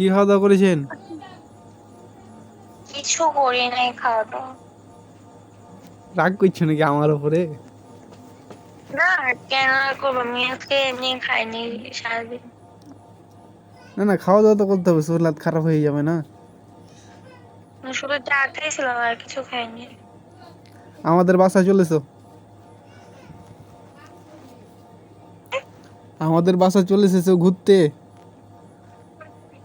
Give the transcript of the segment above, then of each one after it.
কি খাওয়া দাওয়া করেছেন? কিছু করি নাই খাওয়া দাওয়া রাগ করছ নাকি আমার উপরে? না কেন করব? আমি আজকে এমনি খাইনি সারাদিন। না না খাওয়া দাওয়া তো করতে হবে শরীর খারাপ হয়ে যাবে না। শুধু চা খাইছিলাম আর কিছু খাইনি। আমাদের বাসায় চলেছো? আমাদের বাসা চলে এসেছ ঘুরতে?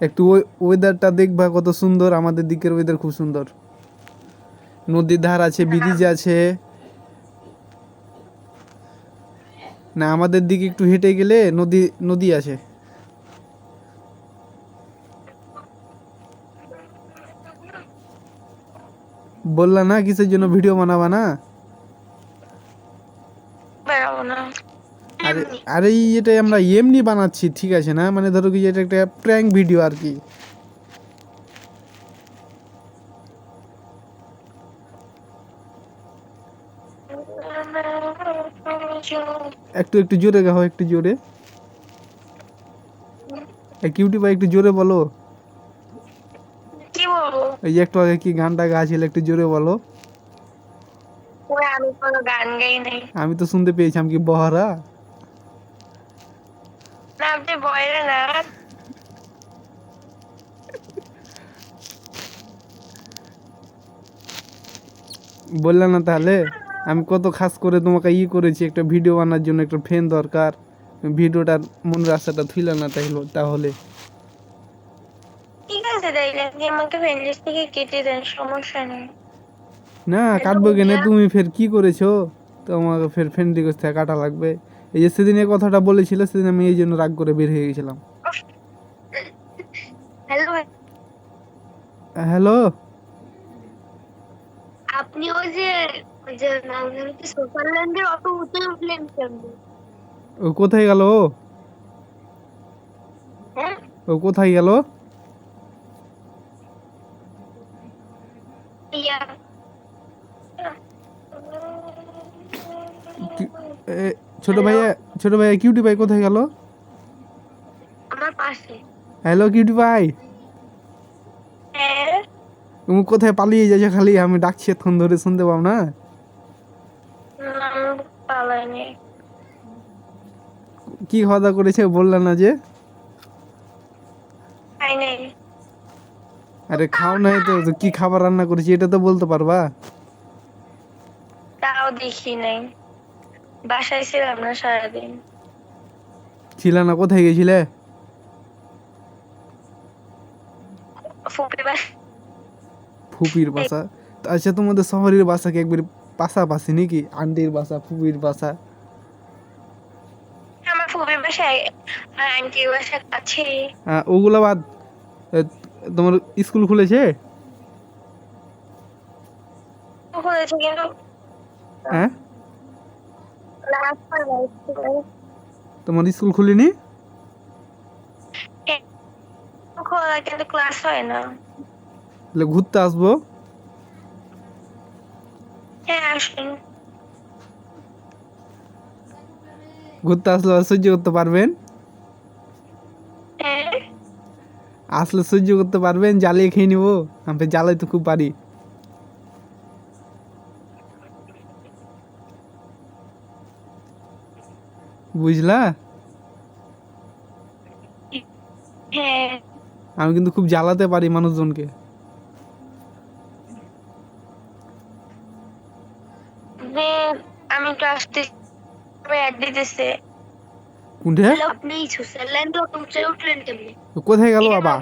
একটু ওই ওয়েদারটা দেখবা কত সুন্দর, আমাদের দিকের ওয়েদার খুব সুন্দর। নদীর ধার আছে ব্রিজ আছে। না, আমাদের দিকে একটু হেঁটে গেলে নদী নদী আছে। বললা না, কিসের জন্য ভিডিও বানাবা না? আরে আরে এই এটাই আমরা এমনি বানাচ্ছি ঠিক আছে না? মানে ধরো কি এটা একটা প্র্যাঙ্ক ভিডিও আর কি। একটু একটু জোরে গাও একটু জোরে। এই কিউটি ভাই একটু জোরে বলো। কি বলব? এই যে একটু আগে কি গানটা গাছিল একটু জোরে বলো। আমি কোনো গান গাই নাই। আমি তো শুনতে পেয়েছি আমি কি বহারা? আপনি না বললে না তাহলে? আমি কত খাস করে তোমাকে ই করেছি একটা ভিডিও বানার জন্য একটা ফ্যান দরকার। ভিডিওটার মন রাস্তাটা থুইলে না তাইলে তাহলে। ঠিক আছে তাইলে আপনি আমাকে ফ্রেন্ড লিস্ট থেকে কেটে দেন সমস্যা নেই। না কাটবো কেনে? তুমি ফের কি করেছ? তোমাকে ফের ফ্রেন্ড রিকোয়েস্ট থেকে কাটা লাগবে। এই যে সেদিন এই কথাটা বলেছিল সেদিন আমি এই জন্য রাগ করে বের হয়ে গেছিলাম। Hello hello? আপনি ওই যে যে সুপারল্যান্ডের অত উঁচু উঠলেন ও কোথায় গেল ও? হ্যাঁ। কোথায় গেল? ইয়া। ছোট ভাইয়া ছোট ভাইয়া কিউটি ভাই কোথায় গেল? আমার পাশে। হ্যালো কিউটি ভাই তুমি কোথায় পালিয়ে যাচ্ছে খালি? আমি ডাকছি এতক্ষণ ধরে শুনতে পাও না? কি খাওয়া দাওয়া করেছে বললে না যে? আরে খাও নাই তো তো কি খাবার রান্না করেছি এটা তো বলতে পারবা? তাও দেখি নাই। বাসায় ছিলাম না সারাদিন। ছিল না কোথায় গেছিলে? বাসা। ফুপির বাসা? আচ্ছা তোমাদের শহরের বাসা কি একবার পাশাপাশি নাকি? আন্টির বাসা ফুপির বাসা? আমার ফুপির বাসায় আর আন্টির বাসা কাছে ওগুলো বাদ তোমার স্কুল খুলেছে? হয়েছে কিন্তু হ্যাঁ? তোমার স্কুল খুলিনি? খোলা? কিন্তু ক্লাস হয় না। তাহলে ঘুরতে আসব? হ্যাঁ আসুন। ঘুরতে আসলে সহ্য করতে পারবেন? হ্যাঁ। আসলে সহ্য করতে পারবেন? জ্বালিয়ে খেয়ে নিবো? আমি জ্বালাই তো খুব পারি। বুঝলা? হ্যাঁ। আমি কিন্তু খুব জ্বালাতে পারি মানুষজনকে। আমি দিতেছে। কোনটা? আপনি সুইজারল্যান্ড কোথায় গেল বাবা?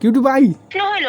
কিউটি ভাই? হইল